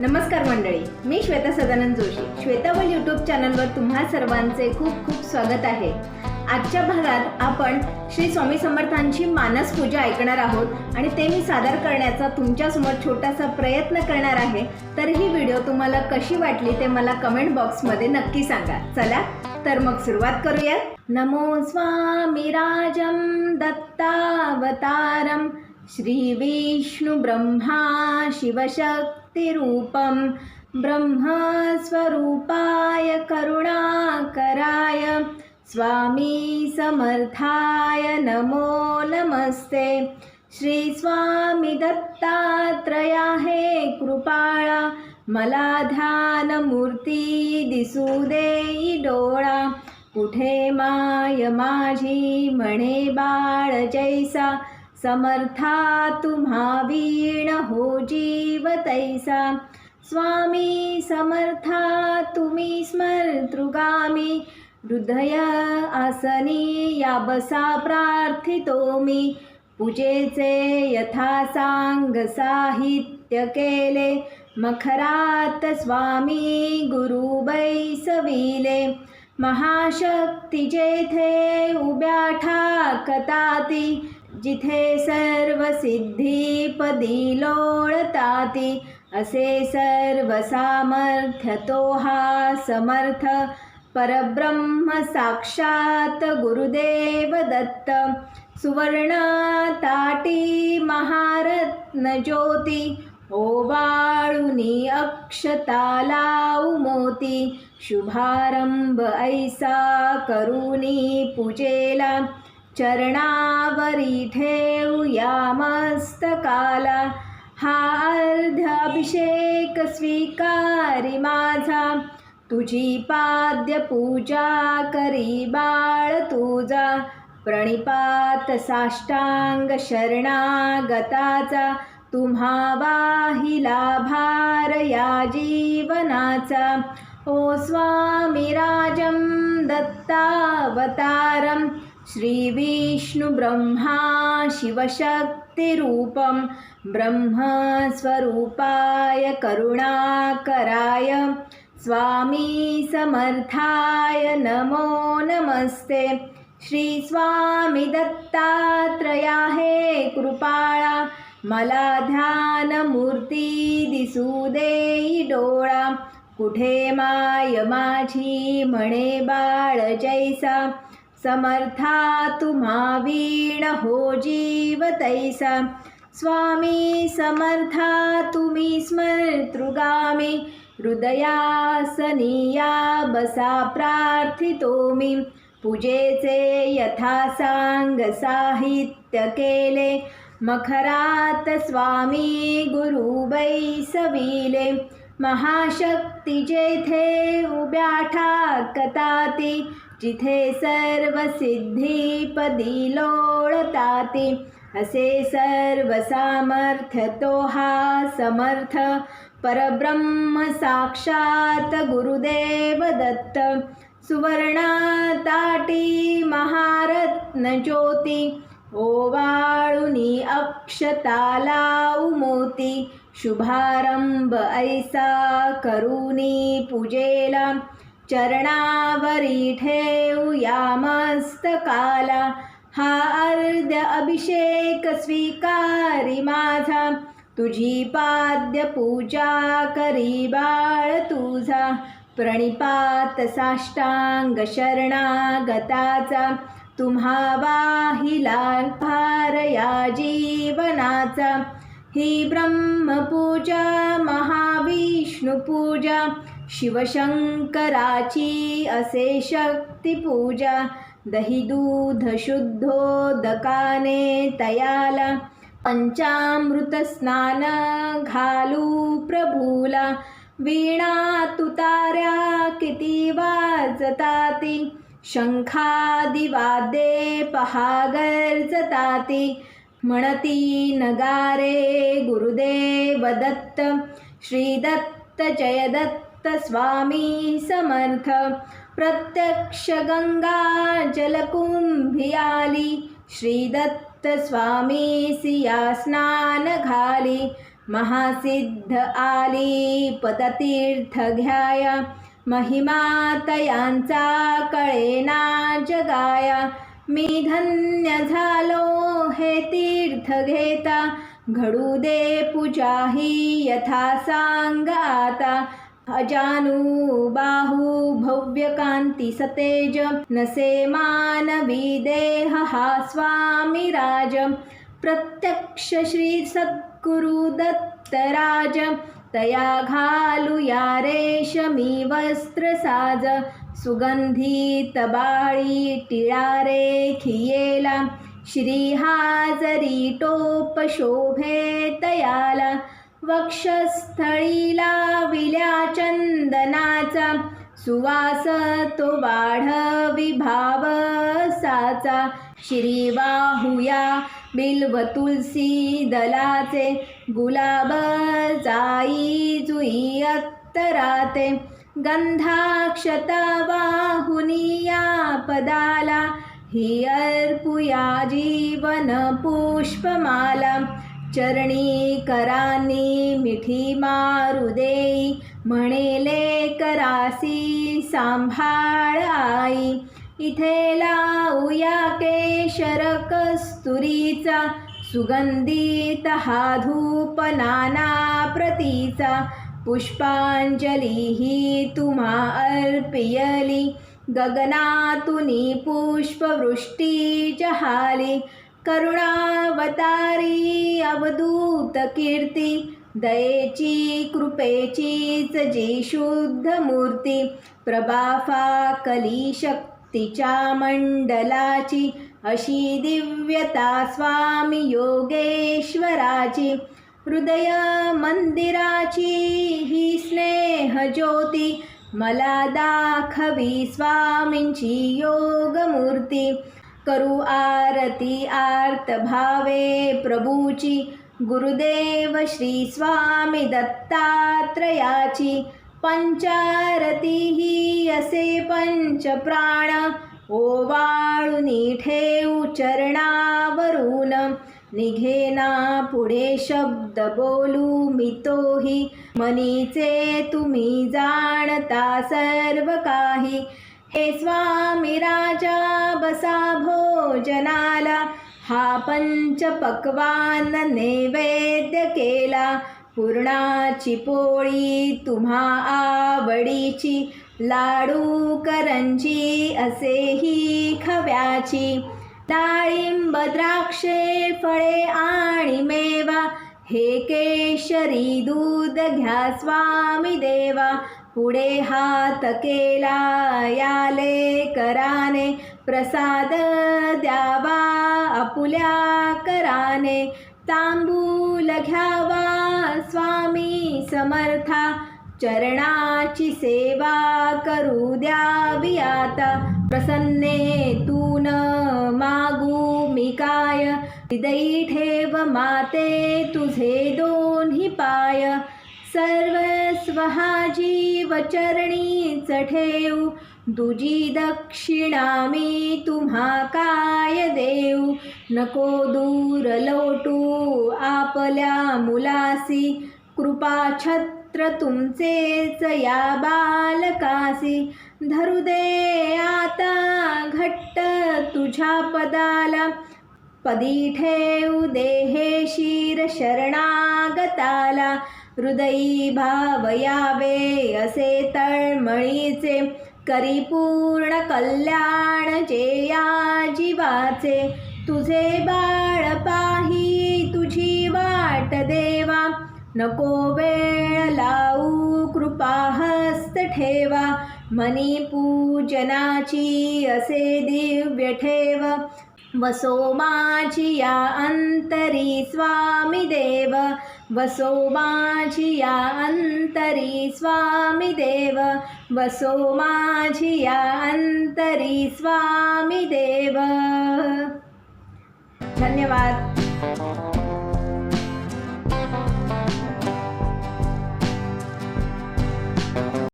नमस्कार मंडळी मी श्वेता सदानंद जोशी. श्वेतावल यूट्यूब चॅनलवर तुम्हा सर्वांचे खूप खूप स्वागत आहे. आजच्या भागात आपण श्री स्वामी समर्थांची मानस पूजा ऐकणार आहोत आणि ते मी सादर करण्याचा तुमच्यासमोर छोटासा प्रयत्न करणार आहे. तर ही व्हिडिओ तुम्हाला कशी वाटली ते मला कमेंट बॉक्समध्ये नक्की सांगा. चला तर मग सुरुवात करूया. नमो स्वामी राजम दत्तावतारम श्री विष्णू ब्रह्मा भक्तिरूपं ब्रह्मस्वरूपाय करुणाकराय स्वामी समर्थाय नमो नमस्ते. श्री स्वामी दत्तात्रया हे कृपाळा मला ध्यानमूर्ती दिसू देई डोळा. कुठे माय माझी म्हणे बाळ जैसा समर्था तुम्हा वीण हो जीव तैसा। स्वामी समर्था तुम्ही स्मर्तृगामी हृदय आसनी या बसा प्रार्थितो मी। पूजेचे यथा सांग साहित्य केले। मखरात स्वामी गुरु बैसविले। महाशक्ती जेथे उभ्या ठाकताती। जिथे सर्व सिद्धी लोळताती असे सर्व सामर्थ्य तो हा समर्थ. परब्रह्म साक्षात गुरुदेव दत्त. सुवर्ण ताटी महारत्न ज्योती. ओवाळुनी अक्षताला मोती. शुभारंभ ऐसा करुणी पूजेला. चरणावरी ठेवूया मस्तकाला. हा अर्ध अभिषेक स्वीकारी माझा. तुझी पाद्य पूजा करी बाळ तुझा. प्रणिपात साष्टांग शरणागताचा. तुम्हा वाहिला भार या जीवनाचा. ओ स्वामी राजम दत्तावतारं श्रीविष्णुब्रह्मा शिवशक्तिरूपं ब्रह्मस्वरूपाय करुणाकराय स्वामी समर्थाय नमो नमस्ते। श्री स्वामी दत्तात्रया हे कृपाळा मला ध्यान मूर्ती दिसू देई डोळा कुठे माय माझी म्हणे बाळ जैसा समर्था तुम्हा वीण हो जीव तैसा। स्वामी समर्था तुम्ही स्मर्तृगामी हृदयासनिया बसा प्रार्थितो मी। पूजेचे यथा सांग साहित्य केले। मखरात स्वामी गुरु बैसविले। महाशक्ती जेथे उभ्या ठाकताती। जिथे सर्व सिद्धी लोळताती असे सर्व सामर्थ्य तो हा समर्थ. परब्रह्म साक्षात गुरुदेव दत्त. सुवर्णाताटी महारत्न ज्योती. ओवाळुनी अक्षतालाऊ मोती. शुभारंभ ऐसा करुनी पूजेला. चरणावरी ठेवूया मस्तकाला. हा अर्ध्य अभिषेक स्वीकारी माझा. तुझी पाद्य पूजा करी बाळ तुझा. प्रणिपात साष्टांग शरणागताचा. तुम्हा वाहिला भार या जीवनाचा. ही ब्रह्मपूजा महाविष्णुपूजा शिवशंकराची असे शक्तिपूजा दही दूध शुद्धोदकाने तयाला पंचामृत स्नान घालू प्रभूला वीणा तुताऱ्या किती वाजताती शंखादिवादे पहागर्जताती म्हणती नगारे गुरुदेव दत्त श्रीदत्त जयदत्त स्वामी समर्थ। प्रत्यक्ष गंगा जलकुंभी आली स्वामी सिया स्नान घाली महासिद्ध आली पदतीर्थ घ्याया महिमा तयांचा कळेना जगाया। मी धन्य झालो हे तीर्थ घेता घडू दे पूजा ही यथा सांग आता। अजानुबाहू बाहु कांती सतेज नसे मानवी देह हा राज प्रत्यक्ष श्री सद्गुरु दत्तराज तया घालूया रेशमी वस्त्र साज। सुगंधी तबाळी टिळारे खियेला श्री हाजरी टोप शोभे तयाला। वक्षस्थळीला विल्या चंदनाचा. सुवास तो वाढवी भावसाचा श्री वाहुया बिल्व तुलसी दलाचे. गुलाब जाई जुई अत्तराते. गंधाक्षता वाहुनिया पदाला. ही अर्पुया जीवन पुष्पमाला. चरणी करानी मिठी मारू देई. म्हणेले करासी सांभाळाई इथे लावूया केशर कस्तुरीचा. सुगंधित हा धूप नाना प्रतीचा. पुष्पांजली ही तुम्हा अर्पियली. गगनातुनी पुष्पवृष्टी जहाली करुणावतारी अवधूत कीर्ती दयेची कृपेचीच जी शुद्ध मूर्ती प्रभाफा कली शक्तीच्या मंडलाची अशी दिव्यता स्वामी योगेश्वराची हृदय मंदिराची ही स्नेह ज्योती मला दाखवी स्वामींची योगमूर्ती. करू आरती आर्त भावे प्रभूची. गुरुदेव श्री स्वामी दत्तात्रयाची पंचारती ही असे पंच प्राण ओवाळुनी ठेऊ चरणावरून. निघेना पुढे शब्द बोलू मी तोही. मनीचे तुम्ही जाणता सर्व काही. हे स्वामी राजा बसा भोजनाला हा पंच पकवान नैवेद्य केला. पुरणाची पोळी तुम्हा आवडीची लाडू करंजी असेही खव्याची. डाळिंब द्राक्षे फळे आणि मेवा हे केशरी दूध घ्या स्वामी देवा. पुढे हात केला याले कराने प्रसाद द्यावा आपुल्या कराने. तांबूल घ्यावा स्वामी समर्था. चरणाची सेवा करू द्यावी आता. प्रसन्ने तू न मागू मी काय? हृदयी ठेव माते तुझे दोन्ही पाय. सर्वस्व हा जीव दुजी दक्षिणा मी तुम्हा काय देऊ? नको दूर लोटू आपल्या मुलासी. कृपा छत्र तुमचेच या बालकासी. धरू दे आता घट्ट तुझ्या पदाला. पदी ठेवू देहे शिर शरणागताला हृदयी भावयावे असे तळमळीचे करी पूर्ण कल्याण जे या जीवाचे. तुझे बाळ पाही तुझी वाट देवा नको वेळ लावू कृपा हस्त ठेवा. मनी पूजनाची असे दिव्य ठेव. वसो माझी या अंतरी स्वामी देव. वसो माझी या अंतरी स्वामी देव. वसो माझी या अंतरी स्वामी देव. धन्यवाद.